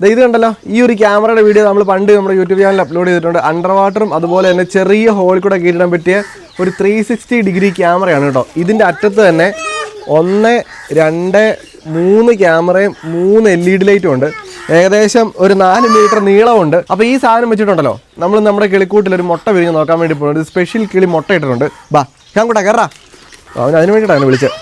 ഇത് കണ്ടല്ലോ ഈ ഒരു ക്യാമറയുടെ വീഡിയോ നമ്മൾ പണ്ട് നമ്മുടെ യൂട്യൂബ് ചാനലിൽ അപ്ലോഡ് ചെയ്തിട്ടുണ്ട്. അണ്ടർ വാട്ടറും അതുപോലെ തന്നെ ചെറിയ ഹോളിൽ കൂടെ കീഴിടാൻ പറ്റിയ ഒരു ത്രീ സിക്സ്റ്റി ഡിഗ്രി ക്യാമറയാണ് കേട്ടോ. ഇതിന്റെ അറ്റത്ത് തന്നെ ഒന്ന് രണ്ട് മൂന്ന് ക്യാമറയും മൂന്ന് എൽ ഇ ഡി ലൈറ്റും ഉണ്ട്. ഏകദേശം ഒരു നാല് മീറ്റർ നീളമുണ്ട് അപ്പോൾ ഈ സാധനം വെച്ചിട്ടുണ്ടല്ലോ നമ്മൾ നമ്മുടെ കിളിക്കൂട്ടിൽ ഒരു മുട്ട വിരിഞ്ഞ് നോക്കാൻ വേണ്ടി പോകുന്നത്. ഒരു സ്പെഷ്യൽ കിളി മുട്ട ഇട്ടിട്ടുണ്ട്. ബാ ഞാൻ കൂട്ടാ കയറാ അവൻ അതിന് വേണ്ടിയിട്ടാണ് വിളിച്ചത്.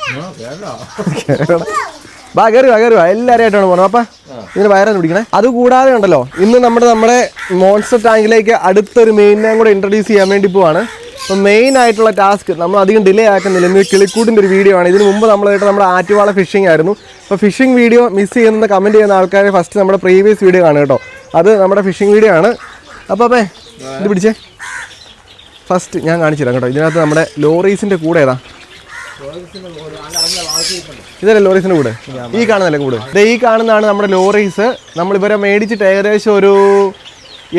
ബാ കയറി വാ കയറി വാ എല്ലാവരും ആയിട്ടാണ് പോകുന്നത് അപ്പം ഇതിന് വയറാണ് പിടിക്കണേ? അതുകൂടാതെ ഉണ്ടല്ലോ ഇന്ന് നമ്മുടെ നമ്മുടെ മോൺസ്റ്റർ ടാങ്കിലേക്ക് അടുത്തൊരു മെയിനെ കൂടെ ഇൻട്രൊഡ്യൂസ് ചെയ്യാൻ വേണ്ടി പോവാണ്. അപ്പം മെയിൻ ആയിട്ടുള്ള ടാസ്ക് നമ്മൾ അധികം ഡിലേ ആക്കുന്നില്ല. ഇന്ന് കിളിക്കൂട്ടിന്റെ ഒരു വീഡിയോ ആണ്. ഇതിന് മുമ്പ് നമ്മളായിട്ട് നമ്മുടെ ആറ്റുവാള ഫിഷിംഗ് ആയിരുന്നു. അപ്പോൾ ഫിഷിംഗ് വീഡിയോ മിസ് ചെയ്യുന്ന കമന്റ് ചെയ്യുന്ന ആൾക്കാരെ ഫസ്റ്റ് നമ്മുടെ പ്രീവിയസ് വീഡിയോ കാണും കേട്ടോ. അത് നമ്മുടെ ഫിഷിംഗ് വീഡിയോ ആണ്. അപ്പോൾ അപ്പേ ഇത് പിടിച്ചേ. ഫസ്റ്റ് ഞാൻ കാണിച്ചു തരാം കേട്ടോ. ഇതിനകത്ത് നമ്മുടെ ലോറീസിന്റെ കൂടെ ഏതാ? ഇതല്ലേ ലോറീസിന്റെ കൂടെ? ഈ കാണുന്നല്ലേ കൂടെ? ഈ കാണുന്നതാണ് നമ്മുടെ ലോറീസ് നമ്മൾ ഇവരെ മേടിച്ചിട്ട് ഏകദേശം ഒരു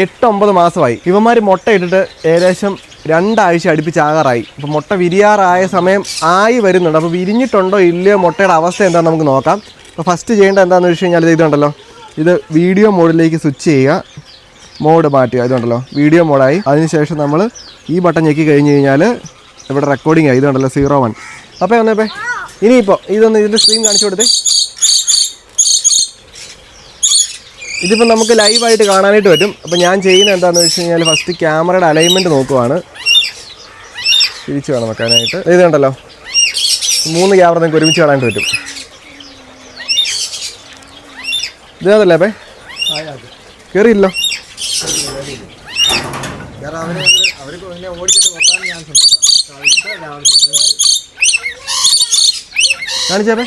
എട്ട് ഒമ്പത് മാസമായി. ഇവന്മാർ മുട്ട ഇട്ടിട്ട് ഏകദേശം രണ്ടാഴ്ച അടുപ്പിച്ചാകാറായി. അപ്പോൾ മുട്ട വിരിയാറായ സമയം ആയി വരുന്നുണ്ട്. അപ്പോൾ വിരിഞ്ഞിട്ടുണ്ടോ ഇല്ലയോ മുട്ടയുടെ അവസ്ഥ എന്താണെന്ന് നമുക്ക് നോക്കാം. അപ്പോൾ ഫസ്റ്റ് ചെയ്യേണ്ടത് എന്താണെന്ന് വെച്ച് കഴിഞ്ഞാൽ ഇത് ഇതുണ്ടല്ലോ. ഇത് വീഡിയോ മോഡിലേക്ക് സ്വിച്ച് ചെയ്യുക. മോഡ് മാറ്റുക. ഇതുണ്ടല്ലോ. വീഡിയോ മോഡായി അതിനുശേഷം നമ്മൾ ഈ ബട്ടൺ ഞെക്കി കഴിഞ്ഞ് കഴിഞ്ഞാൽ ഇവിടെ റെക്കോർഡിംഗ് ആയി ഇതുണ്ടല്ലോ സീറോ വൺ അപ്പോൾ ഒന്നേപ്പേ ഇനിയിപ്പോൾ ഇതൊന്ന് ഇതിന്റെ സ്ക്രീൻ കാണിച്ചു കൊടുത്തേ ഇതിപ്പോൾ നമുക്ക് ലൈവായിട്ട് കാണാനായിട്ട് പറ്റും അപ്പോൾ ഞാൻ ചെയ്യുന്ന എന്താണെന്ന് വെച്ച് കഴിഞ്ഞാൽ ഫസ്റ്റ് ക്യാമറയുടെ അലൈൻമെന്റ് നോക്കുവാണ് തിരിച്ച് വേണം വെക്കാനായിട്ട് ഇത് കണ്ടല്ലോ മൂന്ന് ക്യാമറ നിങ്ങൾക്ക് ഒരുമിച്ച് കാണാനായിട്ട് പറ്റും ഇത് അതല്ലേ അപ്പേ കയറിയില്ലോ എന്നെ ഓടിച്ചിട്ട് വെക്കാൻ ചാൻസ് ഉണ്ട് കാണിച്ചേപ്പേ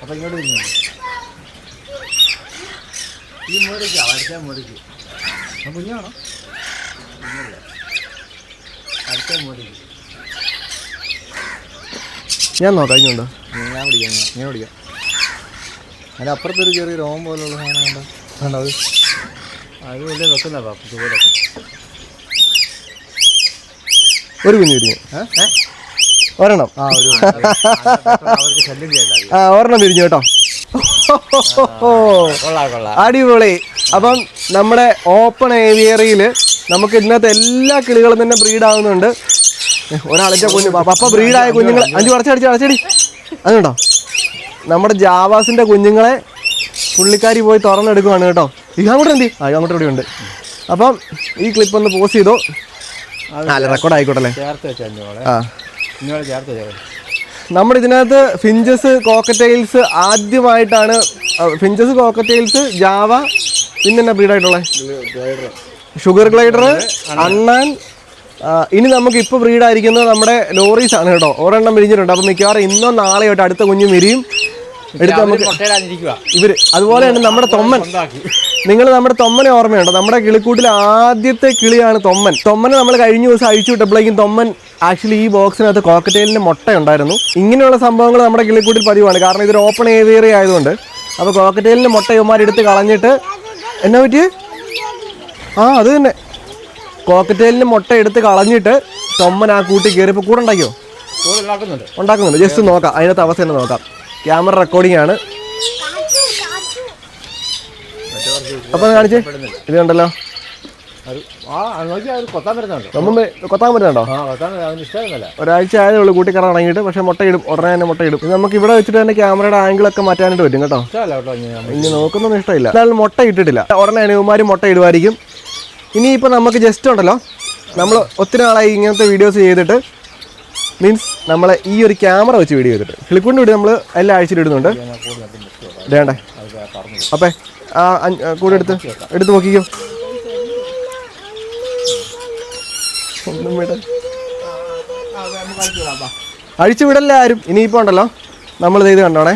അപ്പൊ. ഇങ്ങോട്ട് വരുന്നു ഈ മുറിക്ക് അടുത്ത മുറിക്ക്. കുഞ്ഞാണോ കുഞ്ഞല്ല. അടുത്ത മുറിക്ക്. ഞാൻ നോക്കാം ഇങ്ങോട്ടോ ഞാൻ പിടിക്കാം ഞാൻ പിടിക്കാം. അതിന്റെ അപ്പുറത്തൊരു ചെറിയ രോമം പോലുള്ള സാധനം കണ്ടോ കണ്ടോ അത്? അത് വലിയ വെക്കുന്ന പോലെ ഒരു കുഞ്ഞു കുഞ്ഞു ഏ? ഒരെണ്ണം. ആ ഒരെണ്ണം. വിരിഞ്ഞു കേട്ടോ. അടിപൊളി. അപ്പം നമ്മുടെ ഓപ്പൺ ഏവിയറിയിൽ നമുക്ക് ഇന്നത്തെ എല്ലാ കിളികളും തന്നെ ബ്രീഡ് ആവുന്നുണ്ട്. ഒരാളിന്റെ കുഞ്ഞു പാപ്പ ബ്രീഡായ കുഞ്ഞുങ്ങൾ അഞ്ചു അടച്ചടിച്ച് അടച്ചടി അതുണ്ടോ നമ്മുടെ ജാവാസിന്റെ കുഞ്ഞുങ്ങളെ പുള്ളിക്കാരി പോയി തുറന്നെടുക്കുവാണ് കേട്ടോ. ഇത് അങ്ങോട്ട് എന്തി? ആ അങ്ങോട്ട് ഇവിടെ ഉണ്ട്. അപ്പം ഈ ക്ലിപ്പ് ഒന്ന് പോസ്റ്റ് ചെയ്തോ. അല്ല റെക്കോർഡ് ഇന്നോളെ ആ. ചേർത്ത് വെച്ചാൽ നമ്മുടെ ഇതിനകത്ത് ഫിഞ്ചസ് കോക്കറ്റൈൽസ് ആദ്യമായിട്ടാണ് ഫിഞ്ചസ് കോക്കറ്റൈൽസ് ജാവ പിന്നെ എന്നാ ബ്രീഡായിട്ടുള്ളത് ഷുഗർ ഗ്ലൈഡർ അണ്ണാൻ. ഇനി നമുക്ക് ഇപ്പോൾ ബ്രീഡായിരിക്കുന്നത് നമ്മുടെ ലോറീസ് ആണ് കേട്ടോ. ഒരെണ്ണം വിരിഞ്ഞിട്ടുണ്ട്. അപ്പോൾ മിക്കവാറും ഇന്നോ നാളെയോ ആയിട്ട് അടുത്ത കുഞ്ഞ് വിരിയും. എടുത്ത് നമുക്ക് ഇവർ അതുപോലെ തന്നെ നമ്മുടെ തൊമ്മൻ. നിങ്ങൾ നമ്മുടെ തൊമ്മനെ ഓർമ്മയുണ്ടോ? നമ്മുടെ കിളിക്കൂട്ടിലെ ആദ്യത്തെ കിളിയാണ് തൊമ്മൻ. തൊമ്മനെ നമ്മൾ കഴിഞ്ഞ ദിവസം അഴിച്ചു വിട്ടപ്പോഴേക്കും തൊമ്മൻ ആക്ച്വലി ഈ ബോക്സിനകത്ത് കോക്കറ്റേലിന്റെ മുട്ട ഉണ്ടായിരുന്നു ഇങ്ങനെയുള്ള സംഭവങ്ങൾ നമ്മുടെ കിളിക്കൂട്ടിൽ പതിവാണ്. കാരണം ഇതൊരു ഓപ്പൺ ഏരിയ ആയതുകൊണ്ട്. അപ്പോൾ കോക്കറ്റേലിന്റെ മുട്ട ഇവന്മാർ എടുത്ത് കളഞ്ഞിട്ട് എന്നാ പറ്റി ആ അത് തന്നെ. കോക്കറ്റേലിന് മുട്ട എടുത്ത് കളഞ്ഞിട്ട് തൊമ്മൻ ആ കൂട്ടി കയറിയപ്പോൾ കൂടെ ഉണ്ടാക്കിയോ? ഉണ്ടാക്കുന്നുണ്ട്. ജസ്റ്റ് നോക്കാം. അതിനകത്ത് അവസ്ഥ തന്നെ നോക്കാം. ക്യാമറ റെക്കോർഡിംഗ് ആണ് അപ്പൊ കാണിച്ചേ. ഇത് കണ്ടല്ലോ. കൊത്താൻ പറ്റുന്നുണ്ടോ? ഒരാഴ്ച ആയതേ ഉള്ളൂ കറ ഇറങ്ങിയിട്ട് പക്ഷെ മുട്ടയിടും ഉടനെ തന്നെ മുട്ടയിടും ഇത് നമുക്ക് ഇവിടെ വെച്ചിട്ട് തന്നെ ക്യാമറയുടെ ആംഗിളൊക്കെ മാറ്റാനായിട്ട് പറ്റും കേട്ടോ. കേട്ടോ ഇനി നോക്കുന്നൊന്നും ഇഷ്ടമില്ല. എന്നാലും മുട്ട ഇട്ടിട്ടില്ല. ഉടനെ അനുമാര് മുട്ട ഇടുമായിരിക്കും. ഇനിയിപ്പോൾ നമുക്ക് ജസ്റ്റ് ഉണ്ടല്ലോ. നമ്മൾ ഒത്തിരി നാളായി ഇങ്ങനത്തെ വീഡിയോസ് ചെയ്തിട്ട് മീൻസ് നമ്മളെ ഈ ഒരു ക്യാമറ വെച്ച് വീഡിയോ ചെയ്തിട്ട്. കിളിക്കൊണ്ട് വീഡിയോ നമ്മൾ എല്ലാ ആഴ്ചയിലും ഇടുന്നുണ്ട്. വേണ്ടേ? അപ്പേ ആ കൂടെ എടുത്ത് എടുത്ത് നോക്കിക്കോ. ഒന്നും വിട അഴിച്ചു വിടല്ല ആരും. ഇനിയിപ്പോൾ ഉണ്ടല്ലോ. നമ്മൾ ഇത് കണ്ടോണേ.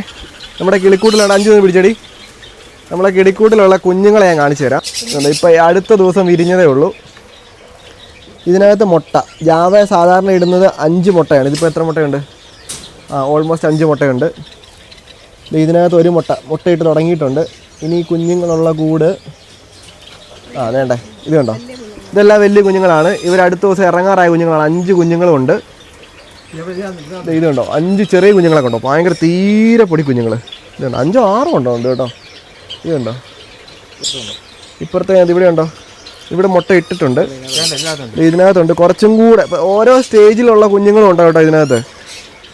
നമ്മുടെ കിളിക്കൂട്ടിലാണ് അഞ്ചു നിന്ന് പിടിച്ചടി. നമ്മളെ കിളിക്കൂട്ടിലുള്ള കുഞ്ഞുങ്ങളെ ഞാൻ കാണിച്ചു തരാം. ഇപ്പോൾ അടുത്ത ദിവസം വിരിഞ്ഞതേ ഉള്ളൂ. ഇതിനകത്ത് മുട്ട. ജാവ സാധാരണ ഇടുന്നത് അഞ്ച് മുട്ടയാണ്. ഇതിപ്പോൾ എത്ര മുട്ടയുണ്ട്? ആ ഓൾമോസ്റ്റ് അഞ്ച് മുട്ടയുണ്ട്. ഇതിനകത്ത് ഒരു മുട്ട. മുട്ടയിട്ട് തുടങ്ങിയിട്ടുണ്ട്. ഇനി കുഞ്ഞുങ്ങളുള്ള കൂട്. ആ വേണ്ടേ ഇത് കണ്ടോ? ഇതെല്ലാം വലിയ കുഞ്ഞുങ്ങളാണ്. ഇവർ അടുത്ത ദിവസം ഇറങ്ങാറായ കുഞ്ഞുങ്ങളാണ്. അഞ്ച് കുഞ്ഞുങ്ങളുമുണ്ട് ദേ ഇത് കണ്ടോ? അഞ്ച് ചെറിയ കുഞ്ഞുങ്ങളൊക്കെ ഉണ്ടോ ഭയങ്കര തീരെ പൊടി കുഞ്ഞുങ്ങൾ ഇത് കണ്ടോ? അഞ്ചോ ആറോ ഉണ്ടോ? ഉണ്ട് കേട്ടോ ഇത് കണ്ടോ? ഇപ്പുറത്തെ ഇവിടെ ഉണ്ടോ? ഇവിടെ മുട്ട ഇട്ടിട്ടുണ്ട്. ഇതിനകത്തുണ്ട്. കുറച്ചും കൂടെ ഓരോ സ്റ്റേജിലുള്ള കുഞ്ഞുങ്ങളും ഉണ്ടോ കേട്ടോ ഇതിനകത്ത്?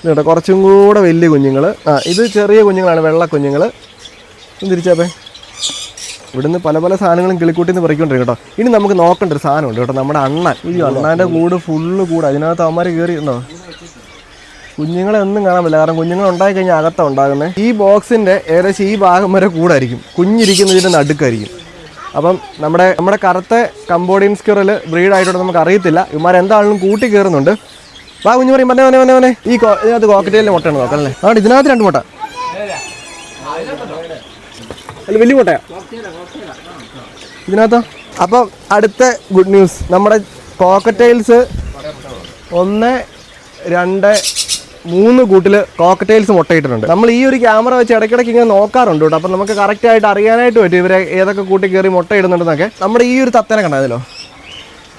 ഇതുണ്ട് കേട്ടോ. കുറച്ചും കൂടെ വലിയ കുഞ്ഞുങ്ങൾ ആ ഇത് ചെറിയ കുഞ്ഞുങ്ങളാണ് വെള്ള കുഞ്ഞുങ്ങൾ തിരിച്ചാപ്പേ ഇവിടുന്ന് പല പല സാധനങ്ങളും കിളിക്കൂട്ടിന്ന് പറിക്കൊണ്ടിരിക്കും കേട്ടോ. ഇനി നമുക്ക് നോക്കേണ്ട ഒരു സാധനമുണ്ട് കേട്ടോ. നമ്മുടെ അണ്ണൻ. ഈ അണ്ണാന്റെ കൂട് ഫുള്ള് കൂട്. അതിനകത്ത് അവന്മാർ കയറിയിട്ടുണ്ടോ കുഞ്ഞുങ്ങളെ ഒന്നും കാണാൻ പറ്റില്ല. കാരണം കുഞ്ഞുങ്ങൾ ഉണ്ടായി കഴിഞ്ഞാൽ അകത്താണ് ഉണ്ടാകുന്നത് ഈ ബോക്സിന്റെ ഏകദേശം ഈ ഭാഗം വരെ കൂടായിരിക്കും. കുഞ്ഞിരിക്കുന്നതിന്റെ നടുക്കായിരിക്കും. അപ്പം നമ്മുടെ നമ്മുടെ കറുത്ത കമ്പോഡിയൻ സ്ക്യൂറൽ ബ്രീഡ് ആയിട്ട് നമുക്ക് അറിയത്തില്ല ഇവന്മാർ എന്താണെങ്കിലും കൂട്ടി കയറുന്നുണ്ട്. വാ കുഞ്ഞു പറയും മന്നെ മന്നെ മന്നെ ഈ ഇതിനകത്ത് കോക്കറ്റേലിന്റെ മുട്ടയാണ് നോക്കല്ലേ ആ ഇതിനകത്ത് രണ്ട് മുട്ട. അല്ല വലിയ മുട്ടയാ. ഇതിനകത്തോ? അപ്പം അടുത്ത ഗുഡ് ന്യൂസ് നമ്മുടെ കോക്കറ്റൈൽസ് ഒന്ന് രണ്ട് മൂന്ന് കൂട്ടിൽ കോക്കറ്റൈൽസ് മുട്ടയിട്ടിട്ടുണ്ട്. നമ്മൾ ഈ ഒരു ക്യാമറ വെച്ച് ഇടയ്ക്കിടയ്ക്ക് ഇങ്ങനെ നോക്കാറുണ്ട് കേട്ടോ. അപ്പം നമുക്ക് കറക്റ്റ് ആയിട്ട് അറിയാനായിട്ട് പറ്റും ഇവരെ ഏതൊക്കെ കൂട്ടി കയറി മുട്ടയിടുന്നുണ്ടെന്നൊക്കെ നമ്മുടെ ഈ ഒരു തത്തനെ കണ്ടതിലോ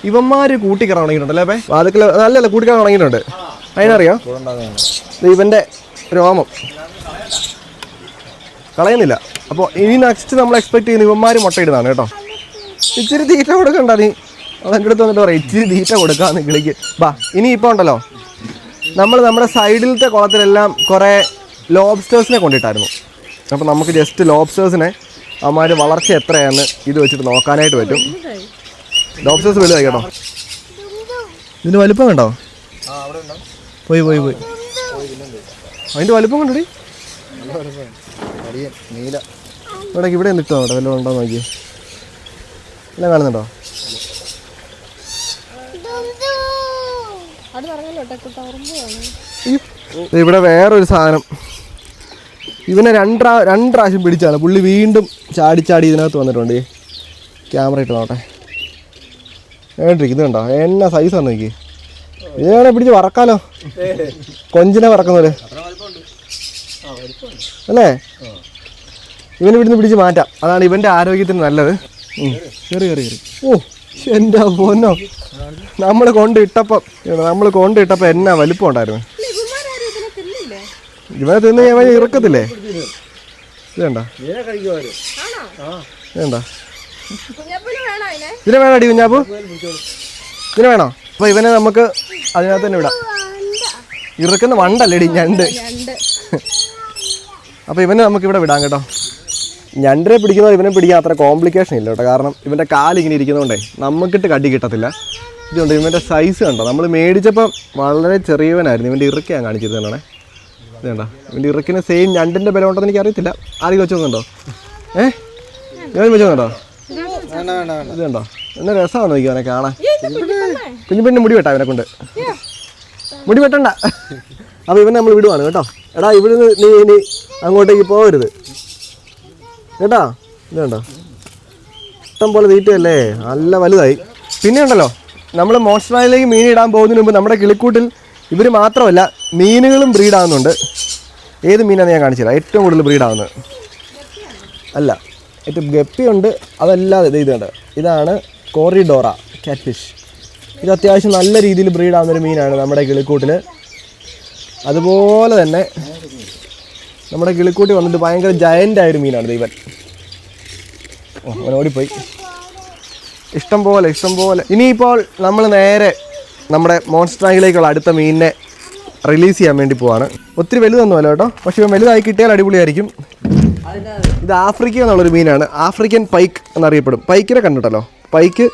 ഇവന്മാർ കൂട്ടിക്കറ തുടങ്ങിയിട്ടുണ്ടല്ലേ അപ്പേ? വാതിക്കൽ നല്ലല്ല കൂട്ടിക്കറ തുടങ്ങിയിട്ടുണ്ട്. അതിനറിയോ? ഇവന്റെ രോമം. കളയുന്നില്ല. അപ്പോൾ ഇനി നെക്സ്റ്റ് നമ്മൾ എക്സ്പെക്ട് ചെയ്യുന്ന ഇവന്മാർ മുട്ടയിടുന്നതാണ് കേട്ടോ. ഇച്ചിരി തീറ്റ കൊടുക്കണ്ട നീ. അതെന്റെ അടുത്ത് വന്നിട്ട് പറയാം ഇച്ചിരി തീറ്റ കൊടുക്കാന്ന് കിളിക്ക്. ബാ ഇനി ഇപ്പോൾ ഉണ്ടല്ലോ. നമ്മൾ നമ്മുടെ സൈഡിലത്തെ കുളത്തിലെല്ലാം കുറേ ലോബ്സ്റ്റേഴ്സിനെ കൊണ്ടിട്ടായിരുന്നു. അപ്പോൾ നമുക്ക് ജസ്റ്റ് ലോബ്സ്റ്റേഴ്സിനെ അമ്മാർ വളർച്ച എത്രയാണെന്ന് ഇത് വെച്ചിട്ട് നോക്കാനായിട്ട് പറ്റും. ലോബ്സ്റ്റേഴ്സ് വലുതായി കേട്ടോ. ഇതിന്റെ വലുപ്പം കണ്ടോ? ആ അവിടെ ഉണ്ടോ? പോയി പോയി പോയി. അതിന്റെ വലുപ്പം കണ്ടടി. ഇവിടെ ഇവിടെ നിൽക്കോ അവിടെ വല്ലതും ഉണ്ടോ നോക്കി എല്ലാം കാണുന്നുണ്ടോ? അത് പറഞ്ഞല്ലോ ടെക്കുട്ട ഇവിടെ വേറൊരു സാധനം. ഇവനെ രണ്ടാ രണ്ടാവശ്യം പിടിച്ചാണ്. പുള്ളി വീണ്ടും ചാടി ചാടി ഇതിനകത്ത് വന്നിട്ടുണ്ട്. ക്യാമറ ഇട്ട് നോട്ടെ ഏണ്ടിരിക്കുന്നുണ്ടോ എന്നാ സൈസാണ് നോക്കി ഇതിനെ പിടിച്ച് വറക്കാലോ? കൊഞ്ചിനെ വറക്കുന്നവര്. അല്ലേ? ഇവന് ഇവിടുന്ന് പിടിച്ച് മാറ്റാം. അതാണ് ഇവന്റെ ആരോഗ്യത്തിന് നല്ലത്. കയറി കയറി ഓ. എന്റെ പൊന്നോ. നമ്മൾ കൊണ്ടിട്ടപ്പം നമ്മൾ കൊണ്ടിട്ടപ്പം എന്നാ വലിപ്പം ഉണ്ടായിരുന്നു? ഇവനെ തിന്ന് ഞാൻ ഇറക്കത്തില്ലേ? ഇതേണ്ട? ഇതിനെ കഴിക്കുമാര് ആണോ ഇതേണ്ട? കുഞ്ഞപ്പന് വേണോ ഇതിനെ വേണോ അടി കുഞ്ഞാപ്പു? ഇതിനെ വേണോ? അപ്പൊ ഇവനെ നമുക്ക് അതിനകത്ത് തന്നെ വിടാം. ഇറക്കുന്ന വണ്ടല്ലേടി ഞണ്ട്. അപ്പൊ ഇവനെ നമുക്ക് ഇവിടെ വിടാം കേട്ടോ. ഞണ്ടിനെ പിടിക്കുന്നത് ഇവനെ പിടിക്കാൻ അത്ര കോംപ്ലിക്കേഷൻ ഇല്ല കേട്ടോ. കാരണം ഇവന്റെ കാലിങ്ങനെ ഇരിക്കുന്നതുകൊണ്ടേ നമുക്കിട്ട് കടി കിട്ടത്തില്ല. ഇതുകൊണ്ട് ഇവന്റെ സൈസ് കണ്ടോ? നമ്മൾ മേടിച്ചപ്പോൾ വളരെ ചെറിയവനായിരുന്നു. ഇവന്റെ ഇറുക്ക കാണിച്ചത് കാണിച്ചിരുന്നതാണേ ഇത് കണ്ടോ? ഇവന്റെ ഇറുക്കിന് സെയിം ഞണ്ടിന്റെ ബലം ഉണ്ടെന്ന് എനിക്ക് അറിയത്തില്ല. ആരെങ്കിലും വെച്ചോന്നുണ്ടോ ഏഹ് ഞാൻ വെച്ചോന്നുണ്ടോ ഇതുണ്ടോ എന്നാ രസമാണ് നോക്കി അവനെ കാണാൻ കുഞ്ഞു പെണ്ണ്. മുടി വെട്ടാ അവനെ കൊണ്ട്. മുടി വെട്ടണ്ട. അപ്പോൾ ഇവനെ നമ്മൾ വിടുവാണ് കേട്ടോ. എടാ ഇവിടുന്ന് നീ ഇനി അങ്ങോട്ടേക്ക് പോകരുത്. കേട്ടാ? ഇത് ഇഷ്ടം പോലെ തീറ്റയല്ലേ? നല്ല വലുതായി. പിന്നെ ഉണ്ടല്ലോ നമ്മൾ മോൺസ്റ്ററായിലേക്ക് മീൻ ഇടാൻ പോകുന്നതിന് മുമ്പ് നമ്മുടെ കിളിക്കൂട്ടിൽ ഇവർ മാത്രമല്ല മീനുകളും ബ്രീഡാകുന്നുണ്ട് ഏത് മീനാണ് ഞാൻ കാണിച്ചില്ല ഏറ്റവും കൂടുതൽ ബ്രീഡാകുന്നത് അല്ല ഏറ്റവും ഗപ്പിയുണ്ട്. അതല്ലാതെ ഇത് ഇതുണ്ട് ഇതാണ് കോറിഡോറ കാറ്റ് ഫിഷ് ഇത് അത്യാവശ്യം നല്ല രീതിയിൽ ബ്രീഡാകുന്നൊരു മീനാണ് നമ്മുടെ കിളിക്കൂട്ടിൽ അതുപോലെ തന്നെ നമ്മുടെ കിളിക്കൂട്ടി വന്നിട്ട് ഭയങ്കര ജയന്റ് ആയൊരു മീനാണ് ദൈവൻ. ഓടിപ്പോയി. ഇഷ്ടം പോലെ ഇഷ്ടം പോലെ. ഇനിയിപ്പോൾ നമ്മൾ നേരെ നമ്മുടെ മോൺസ്ട്രാങ്കിലേക്കുള്ള അടുത്ത മീനിനെ റിലീസ് ചെയ്യാൻ വേണ്ടി പോവാണ്. ഒത്തിരി വലുതൊന്നുമല്ല കേട്ടോ. പക്ഷേ ഇവൻ വലുതായി കിട്ടിയാൽ അടിപൊളിയായിരിക്കും. ഇത് ആഫ്രിക്ക എന്നുള്ളൊരു മീനാണ്. ആഫ്രിക്കൻ പൈക്ക് എന്നറിയപ്പെടും. പൈക്കിനെ കണ്ടിട്ടല്ലോ. പൈക്ക്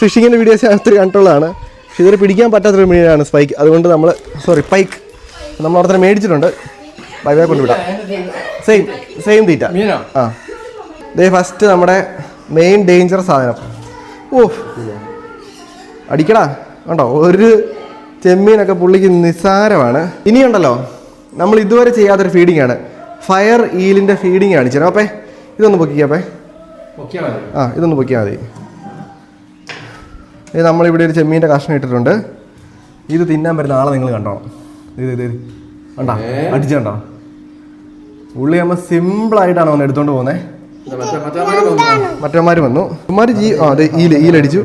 ഫിഷിങ്ങിന്റെ വീഡിയോസ് ഞാൻ ഒത്തിരി കണ്ടിട്ടുള്ളതാണ്. പക്ഷേ ഇതൊരു പിടിക്കാൻ പറ്റാത്തൊരു മീനാണ് സ്പൈക്ക്. അതുകൊണ്ട് നമ്മൾ സോറി പൈക്ക്. നമ്മൾ അവിടെ തന്നെ മേടിച്ചിട്ടുണ്ട്. ബൈ ബൈ കൊണ്ടുവിടാം സെയിം സെയിം തീറ്റ ആ. ദേ ഫസ്റ്റ് നമ്മുടെ മെയിൻ ഡേഞ്ചർ സാധനം. ഓ അടിക്കടാ. കണ്ടോ? ഒരു ചെമ്മീനൊക്കെ പുള്ളിക്ക് നിസ്സാരമാണ്. ഇനിയുണ്ടല്ലോ. നമ്മൾ ഇതുവരെ ചെയ്യാത്തൊരു ഫീഡിംഗ് ആണ്. ഫയർ ഈലിന്റെ ഫീഡിംഗ് ആണ് ചേരാ അപ്പേ. ഇതൊന്ന് പൊക്കിക്കാപ്പേ ആ ഇതൊന്ന് പൊക്കിയാൽ മതി. ഇത് നമ്മളിവിടെ ഒരു ചെമ്മീന്റെ കഷ്ണം ഇട്ടിട്ടുണ്ട്. ഇത് തിന്നാൻ പറ്റുന്ന ആളെ നിങ്ങൾ കണ്ടോ? ഇത് ഇത്. കണ്ടോ? അടിച്ചു കണ്ടോ? ഉള്ളി നമ്മൾ സിമ്പിളായിട്ടാണ് അവൻ എടുത്തോണ്ട് പോകുന്നത് മറ്റന്മാർ വന്നു. ഇവന്മാർ ജീ ആ അതെ ഈൽ ഈലടിച്ചു.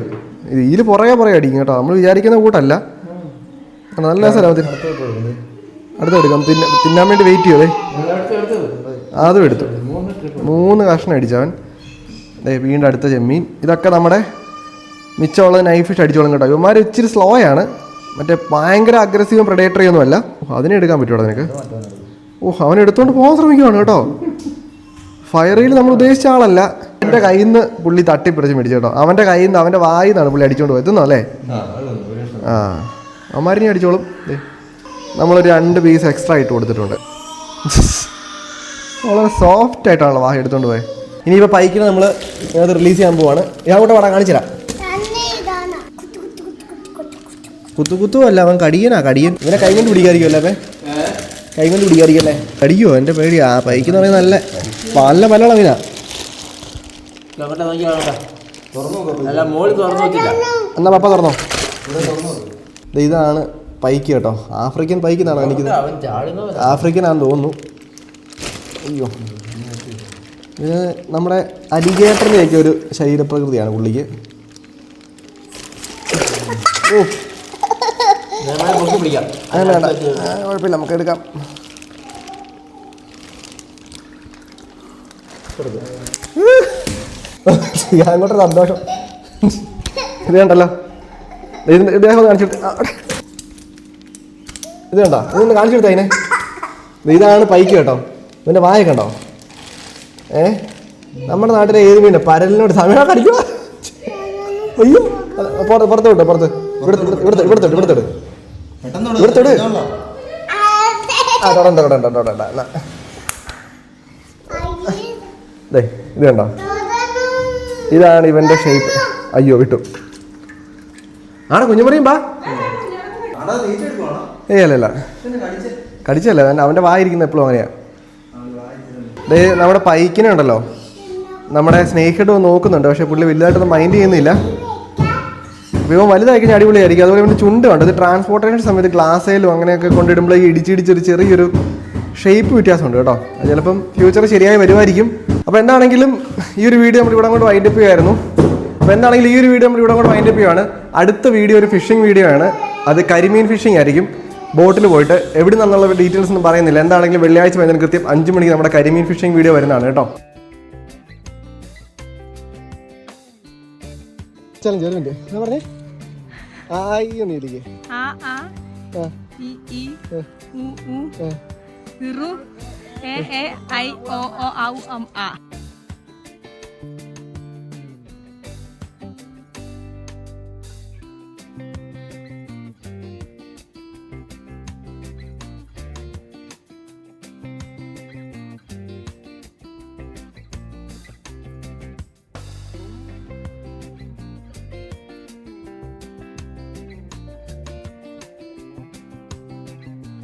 ഇത് ഈൽ പുറകെ പുറകെ അടിക്കും കേട്ടോ. നമ്മൾ വിചാരിക്കുന്ന കൂട്ടല്ല. നല്ല സ്ഥലം അടുത്തെടുക്കാം തിന്ന തിന്നാൻ വേണ്ടി വെയിറ്റ് ചെയ്യേ അതും എടുത്തു. മൂന്ന് കഷ്ണം അടിച്ചവൻ. ദേ വീണ്ടും അടുത്ത ചെമ്മീൻ. ഇതൊക്കെ നമ്മുടെ മിച്ചമുള്ള നൈഫ് അടിച്ചോളും കേട്ടോ. ഇവന്മാർ ഇച്ചിരി സ്ലോ ആണ്. മറ്റേ ഭയങ്കര അഗ്രസീവും പ്രഡേറ്ററി ഒന്നും അല്ല. അതിനെടുക്കാൻ അതിനെ എടുക്കാൻ പറ്റുമോ നിനക്ക്? ഓ അവൻ എടുത്തോണ്ട് പോകാൻ ശ്രമിക്കുവാണ് കേട്ടോ. ഫയറിയിൽ നമ്മൾ ഉദ്ദേശിച്ച ആളല്ല. എന്റെ കയ്യിൽ നിന്ന് പുള്ളി തട്ടിപ്പിടിച്ച് മേടിച്ചു കേട്ടോ. അവന്റെ കയ്യിൽ നിന്ന് അവന്റെ വായിൽ നിന്നാണ് പുള്ളി അടിച്ചോണ്ട് പോയത്. എത്തുന്നോ അല്ലേ? ആ അവന്മാരിനെ അടിച്ചോളും. ദേ, നമ്മളൊരു രണ്ട് പീസ് എക്സ്ട്രാ ഇട്ട് കൊടുത്തിട്ടുണ്ട്. വളരെ സോഫ്റ്റ് ആയിട്ടാണല്ലോ വാഹ എടുത്തോണ്ട് പോയത് ഇനിയിപ്പോൾ പൈക്കിന് നമ്മൾ അത് റിലീസ് ചെയ്യാൻ പോവാണ്. ഞാൻ കൂടെ പടം കുത്തു കുത്തു അല്ല അവൻ കടിയനാ കടിയൻ. ഇവനെ കൈ കൊണ്ട് പിടിക്കാതിരിക്കുമല്ലേ അവൻ കൈ അടിക്കല്ലേ പിടിക്കാതിരിക്കല്ലേ എന്റെ പേടി ആ പൈക്കെന്ന് പറയുന്നത് നല്ല നല്ല മലയാളം മീനാ. എന്നാ പപ്പ തുറന്നോ? ഇതാണ് പൈക്ക് കേട്ടോ. ആഫ്രിക്കൻ പൈക്ക് എന്നാണ് എനിക്ക് ആണെന്ന് തോന്നുന്നു. അയ്യോ. ഇത് നമ്മുടെ അലിഗേറ്ററിന്റെയൊക്കെ ഒരു ശരീരപ്രകൃതിയാണ് പുള്ളിക്ക്. ഓ. അങ്ങനെ വേണ്ട കുഴപ്പമില്ല നമുക്ക് എടുക്കാം. ഞാൻ അങ്ങോട്ട് സന്തോഷം. ഇത് കണ്ടല്ലോ. ഇത് ഇദ്ദേഹം കാണിച്ചിട്ട് ഇത് കണ്ടോ? ഇതൊന്ന് കാണിച്ചെടുത്ത അതിനെ. ഇതാണ് പൈക്ക് കേട്ടോ. ഇതിന്റെ വായ കണ്ടോ? ഏ? നമ്മുടെ നാട്ടിലെ ഏത് മീൻ പരലിനോട് സമയം കടിക്കുക അയ്യോ. പുറത്ത് പുറത്ത് വിട്ടോ പുറത്ത്. ഇവിടുത്തെ ഇവിടുത്തെ ഇവിടുത്തെ ഇവിടുത്തെ ഇവിടുത്തെ ഇട്. ആ തൊടണ്ട തൊടണ്ട തൊടണ്ട എന്നാ ഇത് കണ്ടോ? ഇതാണ് ഇവന്റെ ഷേപ്പ് അയ്യോ വിട്ടു. ആണ് കുഞ്ഞുമറിയും ബാ. ഏയ് അല്ല അല്ല. കടിച്ചല്ല അവന്റെ അവന്റെ വായിരിക്കുന്ന എപ്പോഴും അങ്ങനെയാ. ദേ നമ്മുടെ പൈക്കിനെ ഉണ്ടല്ലോ. നമ്മുടെ സ്നേഹിട്ട് നോക്കുന്നുണ്ട് പക്ഷെ പുള്ളി വലുതായിട്ടൊന്നും മൈൻഡ് ചെയ്യുന്നില്ല. ഇവ വലുതായി അടിപൊളിയായിരിക്കും. അതുപോലെ പിന്നെ ചുണ്ട് വേണ്ട ഇത് ട്രാൻസ്പോർട്ടേഷൻ സമയത്ത് ഗ്ലാസ്സേലും അങ്ങനെയൊക്കെ കൊണ്ടിടുമ്പോൾ ഈ ഇടിച്ചിടിച്ചൊരു ചെറിയൊരു ഷേപ്പ് വ്യത്യാസമുണ്ട് കേട്ടോ. അത് ചിലപ്പം ഫ്യൂച്ചർ ശരിയായി വരുമായിരിക്കും. അപ്പോൾ എന്താണെങ്കിലും ഈ ഒരു വീഡിയോ നമ്മൾ ഇവിടെ കൊണ്ട് വൈൻഡപ്പ് ചെയ്യുമായിരുന്നു അപ്പോൾ എന്താണെങ്കിലും ഈ ഒരു വീഡിയോ നമ്മൾ ഇവിടെ കൊണ്ട് വൈൻഡപ്പ് ചെയ്യുകയാണ് അടുത്ത വീഡിയോ ഒരു ഫിഷിംഗ് വീഡിയോ ആണ്. അത് കരിമീൻ ഫിഷിംഗ് ആയിരിക്കും. ബോട്ടിൽ പോയിട്ട് എവിടെ നിന്നുള്ള ഡീറ്റെയിൽസ് ഒന്നും പറയുന്നില്ല. എന്താണെങ്കിലും വെള്ളിയാഴ്ച വൈകുന്നേരം കൃത്യം അഞ്ച് മണിക്ക് നമ്മുടെ കരിമീൻ ഫിഷിംഗ് വീഡിയോ വരുന്നതാണ് കേട്ടോ. ചലഞ്ച് ഒരു മിനിറ്റ് എന്താ പറഞ്ഞേ ആയി ഒന്ന് ആ ആ. ആ ഇ ഇ ഉ ഉ. ഋ എ എ ഐ ഒ ഒ ഔ അം ആ.